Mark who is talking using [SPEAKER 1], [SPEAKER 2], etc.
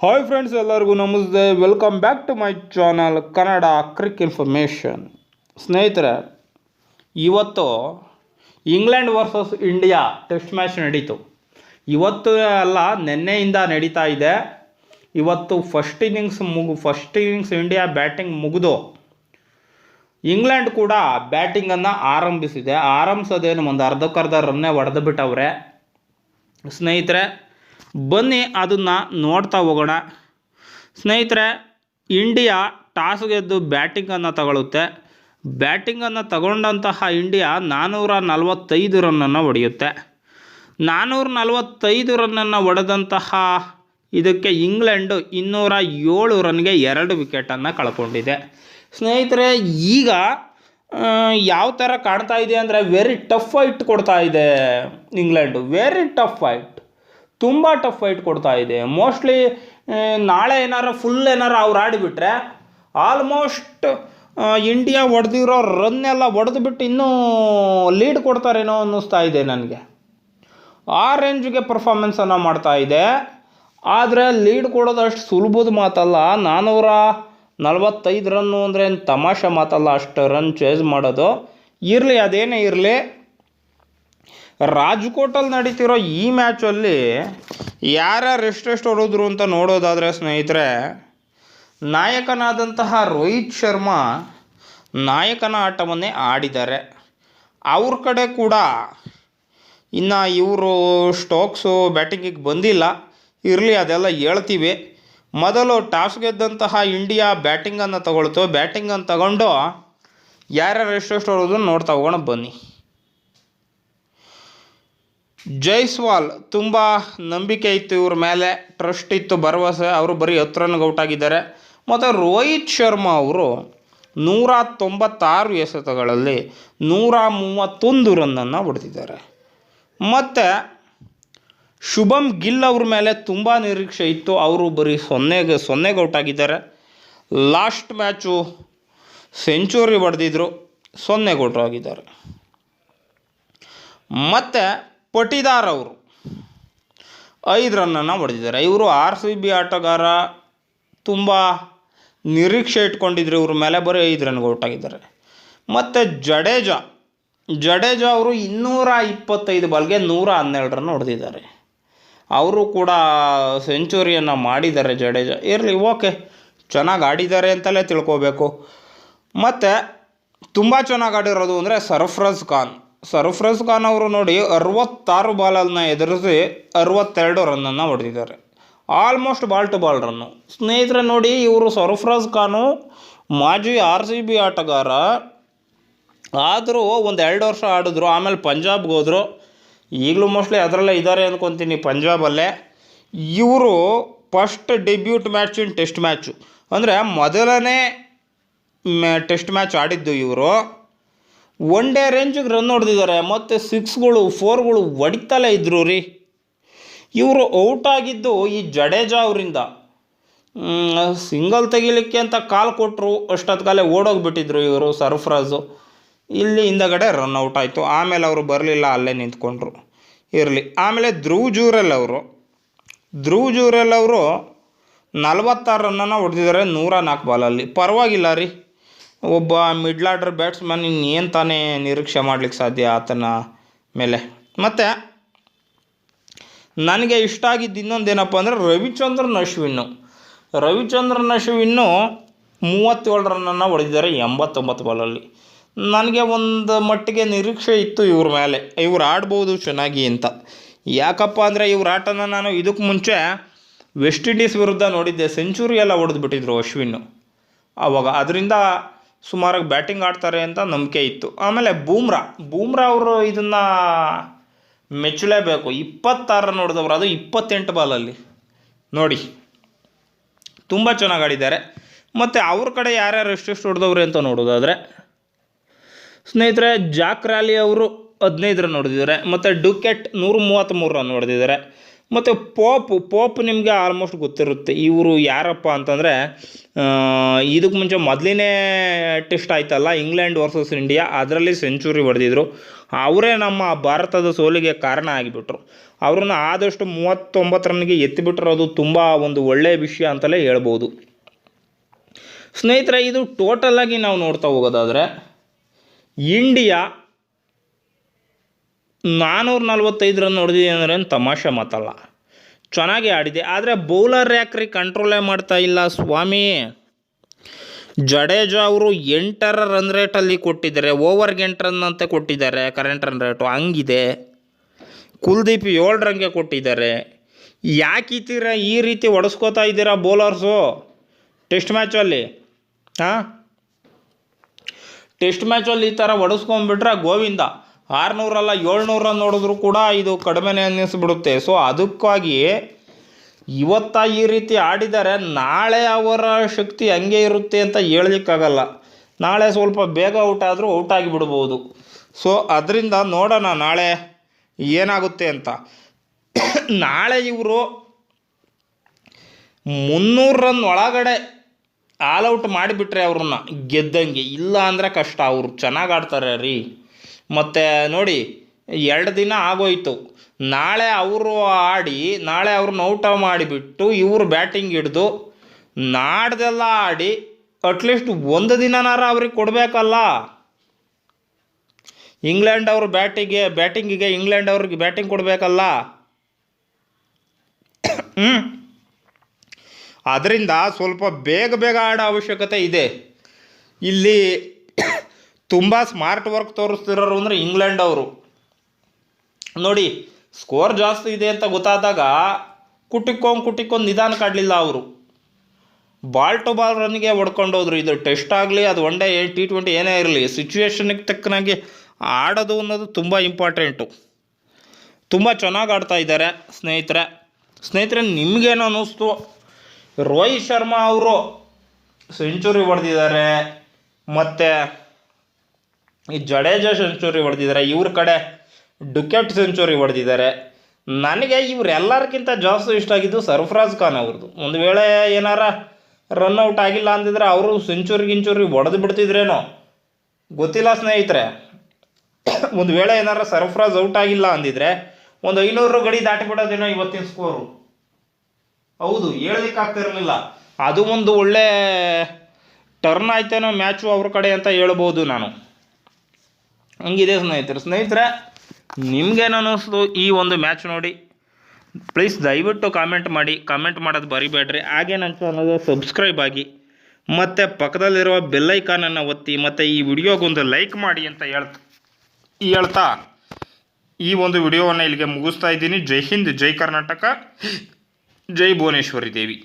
[SPEAKER 1] Hi friends ಎಲ್ಲರಿಗೂ ನಮಸ್ತೆ. Welcome back to my channel Kannada crick information ಸ್ನೇಹಿತರೆ, ಇವತ್ತು England versus India test match ನಡೀತು. ಇವತ್ತು ಅಲ್ಲ ನಿನ್ನೆಯಿಂದ ನಡೀತಾ ಇದೆ. ಇವತ್ತು ಫಸ್ಟ್ ಇನ್ನಿಂಗ್ಸ್ ಮುಗು ಫಸ್ಟ್ ಇನ್ನಿಂಗ್ಸ್ ಇಂಡಿಯಾ ಬ್ಯಾಟಿಂಗ್ ಮುಗಿದು ಇಂಗ್ಲೆಂಡ್ ಕೂಡ ಬ್ಯಾಟಿಂಗನ್ನು ಆರಂಭಿಸಿದೆ. ಆರಂಭಿಸೋದೇನು, ಒಂದು ಅರ್ಧಕ್ಕರ್ಧ ರನ್ನೇ ಹೊಡೆದು ಬಿಟ್ಟವ್ರೆ ಸ್ನೇಹಿತರೆ ಬನ್ನಿ ಅದನ್ನು ನೋಡ್ತಾ ಹೋಗೋಣ. ಸ್ನೇಹಿತರೆ, ಇಂಡಿಯಾ ಟಾಸ್ ಗೆದ್ದು ಬ್ಯಾಟಿಂಗನ್ನು ತಗೊಳ್ಳುತ್ತೆ ಬ್ಯಾಟಿಂಗನ್ನು ತಗೊಂಡಂತಹ ಇಂಡಿಯಾ ನಾನ್ನೂರ ನಲವತ್ತೈದು ರನ್ನನ್ನು ಹೊಡೆಯುತ್ತೆ. ನಾನ್ನೂರ ನಲವತ್ತೈದು ರನ್ನನ್ನು ಹೊಡೆದಂತಹ ಇದಕ್ಕೆ ಇಂಗ್ಲೆಂಡು ಇನ್ನೂರ ಏಳು ರನ್ಗೆ ಎರಡು ವಿಕೆಟನ್ನು ಕಳ್ಕೊಂಡಿದೆ. ಸ್ನೇಹಿತರೆ, ಈಗ ಯಾವ ಥರ ಕಾಣ್ತಾ ಇದೆ ಅಂದರೆ ವೆರಿ ಟಫ್ ಫೈಟ್ ಕೊಡ್ತಾ ಇದೆ ಇಂಗ್ಲೆಂಡು. ವೆರಿ ಟಫ್ ಫೈಟ್ ತುಂಬ ಟಫ್ ಫೈಟ್ ಕೊಡ್ತಾ ಇದೆ. ಮೋಸ್ಟ್ಲಿ ನಾಳೆ ಏನಾರು ಫುಲ್ ಏನಾರು ಅವ್ರು ಆಡಿಬಿಟ್ರೆ ಆಲ್ಮೋಸ್ಟ್ ಇಂಡಿಯಾ ಹೊಡೆದಿರೋ ರನ್ ಎಲ್ಲ ಹೊಡೆದ್ಬಿಟ್ಟು ಇನ್ನೂ ಲೀಡ್ ಕೊಡ್ತಾರೇನೋ ಅನ್ನಿಸ್ತಾ ಇದೆ ನನಗೆ. ಆ ರೇಂಜ್ಗೆ ಪರ್ಫಾರ್ಮೆನ್ಸನ್ನು ಮಾಡ್ತಾ ಇದೆ. ಆದರೆ ಲೀಡ್ ಕೊಡೋದು ಅಷ್ಟು ಸುಲಭದ ಮಾತಲ್ಲ. ನಾನ್ನೂರ ನಲವತ್ತೈದು ರನ್ನು ಅಂದರೆ ತಮಾಷೆ ಮಾತಲ್ಲ, ಅಷ್ಟು ರನ್ ಚೇಸ್ ಮಾಡೋದು. ಇರಲಿ, ಅದೇನೇ ಇರಲಿ. ರಾಜ್ಕೋಟಲ್ಲಿ ನಡೀತಿರೋ ಈ ಮ್ಯಾಚಲ್ಲಿ ಯಾರ್ಯಾರು ಎಷ್ಟೆಷ್ಟು ಹೊಡೆದ್ರು ಅಂತ ನೋಡೋದಾದರೆ ಸ್ನೇಹಿತರೆ, ನಾಯಕನಾದಂತಹ ರೋಹಿತ್ ಶರ್ಮಾ ನಾಯಕನ ಆಟವನ್ನೇ ಆಡಿದ್ದಾರೆ. ಅವ್ರ ಕಡೆ ಕೂಡ ಇನ್ನು ಇವರು ಸ್ಟೋಕ್ಸು ಬ್ಯಾಟಿಂಗಿಗೆ ಬಂದಿಲ್ಲ. ಇರಲಿ, ಅದೆಲ್ಲ ಹೇಳ್ತೀವಿ. ಮೊದಲು ಟಾಸ್ ಗೆದ್ದಂತಹ ಇಂಡಿಯಾ ಬ್ಯಾಟಿಂಗನ್ನು ತಗೊಳ್ತು. ಬ್ಯಾಟಿಂಗನ್ನು ತಗೊಂಡು ಯಾರ್ಯಾರು ಎಷ್ಟೆಷ್ಟು ಹೊಡೆದ್ರು ನೋಡ್ತಾ ಹೋಗೋಣ ಬನ್ನಿ. ಜೈಸ್ವಾಲ್ ತುಂಬ ನಂಬಿಕೆ ಇತ್ತು ಇವ್ರ ಮೇಲೆ ಟ್ರಸ್ಟ್ ಇತ್ತು, ಭರವಸೆ. ಅವರು ಬರೀ ಹತ್ತು ರನ್ಗೆ ಔಟ್ ಆಗಿದ್ದಾರೆ. ಮತ್ತು ರೋಹಿತ್ ಶರ್ಮಾ ಅವರು ನೂರ ತೊಂಬತ್ತಾರು ಎಸೆತಗಳಲ್ಲಿ ನೂರ ಮೂವತ್ತೊಂದು ರನ್ನನ್ನು ಹೊಡೆದಿದ್ದಾರೆ. ಮತ್ತು ಶುಭಮ್ ಗಿಲ್ ಅವ್ರ ಮೇಲೆ ತುಂಬ ನಿರೀಕ್ಷೆ ಇತ್ತು. ಅವರು ಬರೀ ಸೊನ್ನೆಗೆ ಸೊನ್ನೆಗೆ ಔಟ್ ಆಗಿದ್ದಾರೆ. ಲಾಸ್ಟ್ ಮ್ಯಾಚು ಸೆಂಚುರಿ ಹೊಡೆದಿದ್ರು ಸೊನ್ನೆಗೆ ಔಟ್ ಆಗಿದ್ದಾರೆ. ಮತ್ತು ಪಟಿದಾರ್ ಅವರು ಐದು ರನ್ನನ್ನು ಹೊಡೆದಿದ್ದಾರೆ. ಇವರು ಆರ್ ಸಿ ಬಿ ಆಟಗಾರ, ತುಂಬ ನಿರೀಕ್ಷೆ ಇಟ್ಕೊಂಡಿದ್ರು ಇವ್ರ ಮೇಲೆ, ಬರೀ ಐದು ರನ್ಗೆ ಔಟ್ ಆಗಿದ್ದಾರೆ. ಮತ್ತು ಜಡೇಜಾ. ಜಡೇಜಾ ಅವರು ಇನ್ನೂರ ಇಪ್ಪತ್ತೈದು ಬಾಲ್ಗೆ ನೂರ ಹನ್ನೆರಡು ರನ್ ಹೊಡೆದಿದ್ದಾರೆ. ಅವರು ಕೂಡ ಸೆಂಚುರಿಯನ್ನು ಮಾಡಿದ್ದಾರೆ ಜಡೇಜಾ. ಇರಲಿ, ಓಕೆ. ಚೆನ್ನಾಗಿ ಆಡಿದ್ದಾರೆ ಅಂತಲೇ ತಿಳ್ಕೋಬೇಕು. ಮತ್ತು ತುಂಬ ಚೆನ್ನಾಗಿ ಆಡಿರೋದು ಅಂದರೆ ಸರ್ಫ್ರಜ್ ಖಾನ್. ಸರ್ಫ್ರಜ್ ಖಾನ್ ಅವರು ನೋಡಿ ಅರವತ್ತಾರು ಬಾಲನ್ನು ಎದುರಿಸಿ ಅರವತ್ತೆರಡು ರನ್ನನ್ನು ಹೊಡೆದಿದ್ದಾರೆ. Almost ball to ball run. ಸ್ನೇಹಿತರೆ ನೋಡಿ ಇವರು ಸರ್ಫ್ರಾಜ್ ಖಾನು, ಮಾಜಿ ಆರ್ ಸಿ ಬಿ ಆಟಗಾರ, ಆದರೂ ಒಂದು ಎರಡು ವರ್ಷ ಆಡಿದ್ರು, ಆಮೇಲೆ ಪಂಜಾಬ್ಗೆ ಹೋದರು. ಈಗಲೂ ಮೋಸ್ಟ್ಲಿ ಅದರಲ್ಲೇ ಇದ್ದಾರೆ ಅಂದ್ಕೊತೀನಿ ಪಂಜಾಬಲ್ಲೇ. ಇವರು first debut match in test match. ಅಂದರೆ ಮೊದಲನೇ ಟೆಸ್ಟ್ ಮ್ಯಾಚ್ ಆಡಿದ್ದು ಇವರು. ಒನ್ ಡೇ ರೇಂಜಿಗೆ ರನ್ ಹೊಡೆದಿದ್ದಾರೆ. ಮತ್ತು ಸಿಕ್ಸ್ಗಳು ಫೋರ್ಗಳು ಹೊಡಿತಲೇ ಇದ್ರು ರೀ. ಇವರು ಔಟ್ ಆಗಿದ್ದು ಈ ಜಡೇಜಾ ಅವರಿಂದ. ಸಿಂಗಲ್ ತೆಗಿಲಿಕ್ಕೆ ಅಂತ ಕಾಲ್ ಕೊಟ್ಟರು ಅಷ್ಟೊತ್ಕಾಲೆ ಓಡೋಗ್ಬಿಟ್ಟಿದ್ರು ಇವರು ಸರ್ಫ್ರಾಜು ಇಲ್ಲಿ ಹಿಂದಗಡೆ ರನ್ ಔಟ್ ಆಯಿತು. ಆಮೇಲೆ ಅವರು ಬರಲಿಲ್ಲ, ಅಲ್ಲೇ ನಿಂತ್ಕೊಂಡ್ರು. ಇರಲಿ. ಆಮೇಲೆ ಧ್ರುವ್ ಜೂರೆಲ್ ಅವರು. ಧ್ರುವ್ ಜೂರೆಲ್ ಅವರು ನಲವತ್ತಾರು ರನ್ನನ್ನು ಹೊಡೆದಿದ್ದಾರೆ ನೂರ ನಾಲ್ಕು ಬಾಲಲ್ಲಿ ಪರವಾಗಿಲ್ಲ ರೀ. ಒಬ್ಬ ಮಿಡ್ಲ್ ಆರ್ಡರ್ ಬ್ಯಾಟ್ಸ್ಮನ್ ಇನ್ನೇನು ತಾನೇ ನಿರೀಕ್ಷೆ ಮಾಡ್ಲಿಕ್ಕೆ ಸಾಧ್ಯ ಆತನ ಮೇಲೆ. ಮತ್ತು, ನನಗೆ ಇಷ್ಟ ಆಗಿದ್ದು ಇನ್ನೊಂದೇನಪ್ಪ ಅಂದರೆ ರವಿಚಂದ್ರನ್ ಅಶ್ವಿನ್ನು. ರವಿಚಂದ್ರನ್ ಅಶ್ವಿನ್ನು ಮೂವತ್ತೇಳು ರನ್ನನ್ನು ಹೊಡೆದಿದ್ದಾರೆ ಎಂಬತ್ತೊಂಬತ್ತು ಬಾಲಲ್ಲಿ ನನಗೆ ಒಂದು ಮಟ್ಟಿಗೆ ನಿರೀಕ್ಷೆ ಇತ್ತು ಇವ್ರ ಮೇಲೆ. ಇವ್ರು ಆಡ್ಬೋದು ಚೆನ್ನಾಗಿ ಅಂತ. ಯಾಕಪ್ಪ ಅಂದರೆ ಇವ್ರ ಆಟನ ನಾನು ಇದಕ್ಕೆ ಮುಂಚೆ ವೆಸ್ಟ್ ಇಂಡೀಸ್ ವಿರುದ್ಧ ನೋಡಿದ್ದೆ. ಸೆಂಚುರಿ ಎಲ್ಲ ಹೊಡೆದ್ಬಿಟ್ಟಿದ್ರು ಅಶ್ವಿನ್ನು. ಆವಾಗ ಅದರಿಂದ ಸುಮಾರಾಗಿ ಬ್ಯಾಟಿಂಗ್ ಆಡ್ತಾರೆ ಅಂತ ನಂಬಿಕೆ ಇತ್ತು. ಆಮೇಲೆ ಬೂಮ್ರಾ ಬೂಮ್ರಾ ಅವರು ಇದನ್ನು ಮೆಚ್ಚಲೇಬೇಕು. ಇಪ್ಪತ್ತಾರು ರನ್ ಹೊಡೆದವ್ರು ಅದು ಇಪ್ಪತ್ತೆಂಟು ಬಾಲಲ್ಲಿ ನೋಡಿ, ತುಂಬ ಚೆನ್ನಾಗಿ ಆಡಿದ್ದಾರೆ. ಮತ್ತು ಅವ್ರ ಕಡೆ ಯಾರ್ಯಾರು ಎಷ್ಟೆಷ್ಟು ಹೊಡೆದವ್ರೆ ಅಂತ ನೋಡೋದಾದರೆ, ಸ್ನೇಹಿತರೆ, ಜಾಕ್ ರ್ಯಾಲಿ ಅವರು ಹದಿನೈದು ರನ್ ಹೊಡೆದಿದ್ದಾರೆ ಮತ್ತು ಡುಕೆಟ್ ನೂರ ಮೂವತ್ತ್ಮೂರು ರನ್ ಹೊಡೆದಿದ್ದಾರೆ ಮತ್ತು ಪೋಪ್ ಪೋಪ್ ನಿಮಗೆ ಆಲ್ಮೋಸ್ಟ್ ಗೊತ್ತಿರುತ್ತೆ. ಇವರು ಯಾರಪ್ಪ ಅಂತಂದರೆ ಇದಕ್ಕೆ ಮುಂಚೆ ಮೊದಲನೇ ಟೆಸ್ಟ್ ಆಯ್ತಲ್ಲ ಇಂಗ್ಲೆಂಡ್ ವರ್ಸಸ್ ಇಂಡಿಯಾ ಅದರಲ್ಲಿ ಸೆಂಚುರಿ ಹೊಡೆದಿದ್ರು. ಅವರೇ ನಮ್ಮ ಭಾರತದ ಸೋಲಿಗೆ ಕಾರಣ ಆಗಿಬಿಟ್ರು. ಅವ್ರನ್ನ ಆದಷ್ಟು ಮೂವತ್ತೊಂಬತ್ತು ರನ್ಗೆ ಎತ್ತಿಬಿಟ್ಟಿರೋದು ತುಂಬ ಒಂದು ಒಳ್ಳೆಯ ವಿಷಯ ಅಂತಲೇ ಹೇಳ್ಬೋದು. ಸ್ನೇಹಿತರೆ, ಇದು ಟೋಟಲಾಗಿ ನಾವು ನೋಡ್ತಾ ಹೋಗೋದಾದರೆ ಇಂಡಿಯಾ ನಾನ್ನೂರ ನಲ್ವತ್ತೈದು ರನ್ ಹೊಡೆದಿದೆ ಅಂದರೆ ಏನು ತಮಾಷೆ ಮಾತಲ್ಲ. ಚೆನ್ನಾಗಿ ಆಡಿದೆ. ಆದರೆ ಬೌಲರ್ ಯಾಕ್ರಿ ಕಂಟ್ರೋಲೇ ಮಾಡ್ತಾ ಇಲ್ಲ ಸ್ವಾಮಿ? ಜಡೇಜಾ ಅವರು ಎಂಟರ ರನ್ ರೇಟಲ್ಲಿ ಕೊಟ್ಟಿದ್ದಾರೆ. ಓವರ್ಗೆ ಎಂಟು ರನ್ ಅಂತ ಕೊಟ್ಟಿದ್ದಾರೆ ಕರೆಂಟ್ ರನ್ ರೇಟು ಹಂಗಿದೆ. ಕುಲ್ದೀಪ್ ಏಳು ರನ್ಗೆ ಕೊಟ್ಟಿದ್ದಾರೆ. ಯಾಕಿತ್ತೀರ ಈ ರೀತಿ ಹೊಡೆಸ್ಕೋತಾ ಇದ್ದೀರಾ ಬೌಲರ್ಸು ಟೆಸ್ಟ್ ಮ್ಯಾಚಲ್ಲಿ ಹಾಂ? ಟೆಸ್ಟ್ ಮ್ಯಾಚಲ್ಲಿ ಈ ಥರ ಹೊಡೆಸ್ಕೊಂಬಿಟ್ರೆ ಗೋವಿಂದ. ಆರುನೂರಲ್ಲ ಏಳ್ನೂರ ನೋಡಿದ್ರು ಕೂಡ ಇದು ಕಡಿಮೆನೇ ಅನ್ನಿಸ್ಬಿಡುತ್ತೆ. ಸೊ ಅದಕ್ಕಾಗಿ ಇವತ್ತ ಈ ರೀತಿ ಆಡಿದರೆ ನಾಳೆ ಅವರ ಶಕ್ತಿ ಹಂಗೆ ಇರುತ್ತೆ ಅಂತ ಹೇಳಲಿಕ್ಕಾಗಲ್ಲ. ನಾಳೆ ಸ್ವಲ್ಪ ಬೇಗ ಔಟ್ ಆದರೂ ಔಟ್ ಆಗಿಬಿಡ್ಬೋದು. ಸೊ ಅದರಿಂದ ನೋಡೋಣ ನಾಳೆ ಏನಾಗುತ್ತೆ ಅಂತ. ನಾಳೆ ಇವರು ಮುನ್ನೂರು ರನ್ ಒಳಗಡೆ ಆಲ್ ಔಟ್ ಮಾಡಿಬಿಟ್ರೆ ಅವ್ರನ್ನ ಗೆದ್ದಂಗೆ. ಇಲ್ಲ ಅಂದರೆ ಕಷ್ಟ. ಅವರು ಚೆನ್ನಾಗಿ ಆಡ್ತಾರೆ ರೀ. ಮತ್ತು ನೋಡಿ, ಎರಡು ದಿನ ಆಗೋಯ್ತು. ನಾಳೆ ಅವರು ಆಡಿ, ನಾಳೆ ಅವ್ರನ್ನ ಔಟ್ ಮಾಡಿಬಿಟ್ಟು ಇವರು ಬ್ಯಾಟಿಂಗ್ ಹಿಡ್ದು, ನಾಡ್ದೆಲ್ಲ ಆಡಿ ಅಟ್ಲೀಸ್ಟ್ ಒಂದು ದಿನನಾರ ಅವ್ರಿಗೆ ಕೊಡಬೇಕಲ್ಲ. ಇಂಗ್ಲೆಂಡ್ ಅವರು ಬ್ಯಾಟಿಗೆ ಬ್ಯಾಟಿಂಗಿಗೆ ಇಂಗ್ಲೆಂಡ್ ಅವ್ರಿಗೆ ಬ್ಯಾಟಿಂಗ್ ಕೊಡಬೇಕಲ್ಲ. ಹ್ಞೂ ಅದರಿಂದ ಸ್ವಲ್ಪ ಬೇಗ ಬೇಗ ಆಡೋ ಅವಶ್ಯಕತೆ ಇದೆ. ಇಲ್ಲಿ ತುಂಬ ಸ್ಮಾರ್ಟ್ ವರ್ಕ್ ತೋರಿಸ್ತಿರೋರು ಅಂದರೆ ಇಂಗ್ಲೆಂಡ್ ಅವರು. ನೋಡಿ ಸ್ಕೋರ್ ಜಾಸ್ತಿ ಇದೆ ಅಂತ ಗೊತ್ತಾದಾಗ ಕುಟಿಕ್ಕೊಂದು ಕುಟಿಕ್ಕೊಂದು ನಿಧಾನ ಕಾಡಲಿಲ್ಲ ಅವರು. ಬಾಲ್ ಟು ಬಾಲ್ ರನ್ಗೆ ಹೊಡ್ಕೊಂಡು ಹೋದ್ರು. ಇದು ಟೆಸ್ಟ್ ಆಗಲಿ, ಅದು ಒನ್ ಡೇ ಟಿ ಟ್ವೆಂಟಿ ಏನೇ ಇರಲಿ ಸಿಚುವೇಶನ್ಗೆ ತಕ್ಕನಾಗಿ ಆಡೋದು ಅನ್ನೋದು ತುಂಬ ಇಂಪಾರ್ಟೆಂಟು ತುಂಬ ಚೆನ್ನಾಗಿ ಆಡ್ತಾ ಇದ್ದಾರೆ ಸ್ನೇಹಿತರೆ. ಸ್ನೇಹಿತರೆ, ನಿಮಗೇನು ಅನ್ನಿಸ್ತು? ರೋಹಿತ್ ಶರ್ಮಾ ಅವರು ಸೆಂಚುರಿ ಹೊಡೆದಿದ್ದಾರೆ. ಮತ್ತು ಈ ಜಡೇಜ ಸೆಂಚುರಿ ಹೊಡೆದಿದ್ದಾರೆ, ಇವ್ರ ಕಡೆ ಡುಕೆಟ್ ಸೆಂಚುರಿ ಹೊಡೆದಿದ್ದಾರೆ. ನನಗೆ ಇವರೆಲ್ಲರಿಗಿಂತ ಜಾಸ್ತಿ ಇಷ್ಟ ಆಗಿದ್ದು ಸರ್ಫರಾಜ್ ಖಾನ್ ಅವ್ರದ್ದು ಒಂದು ವೇಳೆ ಏನಾರ ರನ್ಔಟ್ ಆಗಿಲ್ಲ ಅಂದಿದ್ರೆ ಅವರು ಸೆಂಚುರಿ ಗಿಂಚುರಿ ಹೊಡೆದು ಬಿಡ್ತಿದ್ರೇನೋ? ಗೊತ್ತಿಲ್ಲ ಸ್ನೇಹಿತರೆ. ಒಂದು ವೇಳೆ ಏನಾರ ಸರ್ಫರಾಜ್ ಔಟ್ ಆಗಿಲ್ಲ ಅಂದಿದ್ರೆ ಒಂದು ಐನೂರು ಗಡಿ ದಾಟಿಬಿಡೋದೇನೋ ಇವತ್ತಿನ ಸ್ಕೋರು ಹೌದು ಹೇಳಲಿಕ್ಕಾಗ್ತಿರಲಿಲ್ಲ ಅದು ಒಂದು ಒಳ್ಳೆ ಟರ್ನ್ ಆಯ್ತೇನೋ ಮ್ಯಾಚು ಅವ್ರ ಕಡೆ ಅಂತ ಹೇಳ್ಬೋದು ನಾನು. ಹಂಗಿದೆ ಸ್ನೇಹಿತರೆ. ಸ್ನೇಹಿತರೆ ನಿಮ್ಗೇನು ಅನ್ನಿಸ್ತು ಈ ಒಂದು ಮ್ಯಾಚ್ ನೋಡಿ? ಪ್ಲೀಸ್ ದಯವಿಟ್ಟು ಕಾಮೆಂಟ್ ಮಾಡಿ. ಕಾಮೆಂಟ್ ಮಾಡೋದು ಬರಿಬೇಡ್ರಿ. ಹಾಗೆ ನನ್ನ ಸಬ್ಸ್ಕ್ರೈಬ್ ಆಗಿ, ಮತ್ತು ಪಕ್ಕದಲ್ಲಿರುವ ಬೆಲ್ಲೈಕಾನನ್ನು ಒತ್ತಿ, ಮತ್ತು ಈ ವಿಡಿಯೋಗೊಂದು ಲೈಕ್ ಮಾಡಿ ಅಂತ ಹೇಳ್ತಾ ಹೇಳ್ತಾ ಈ ಒಂದು ವಿಡಿಯೋವನ್ನು ಇಲ್ಲಿಗೆ ಮುಗಿಸ್ತಾ ಇದ್ದೀನಿ. ಜೈ ಹಿಂದ್, ಜೈ ಕರ್ನಾಟಕ, ಜೈ ಭುವನೇಶ್ವರಿ ದೇವಿ.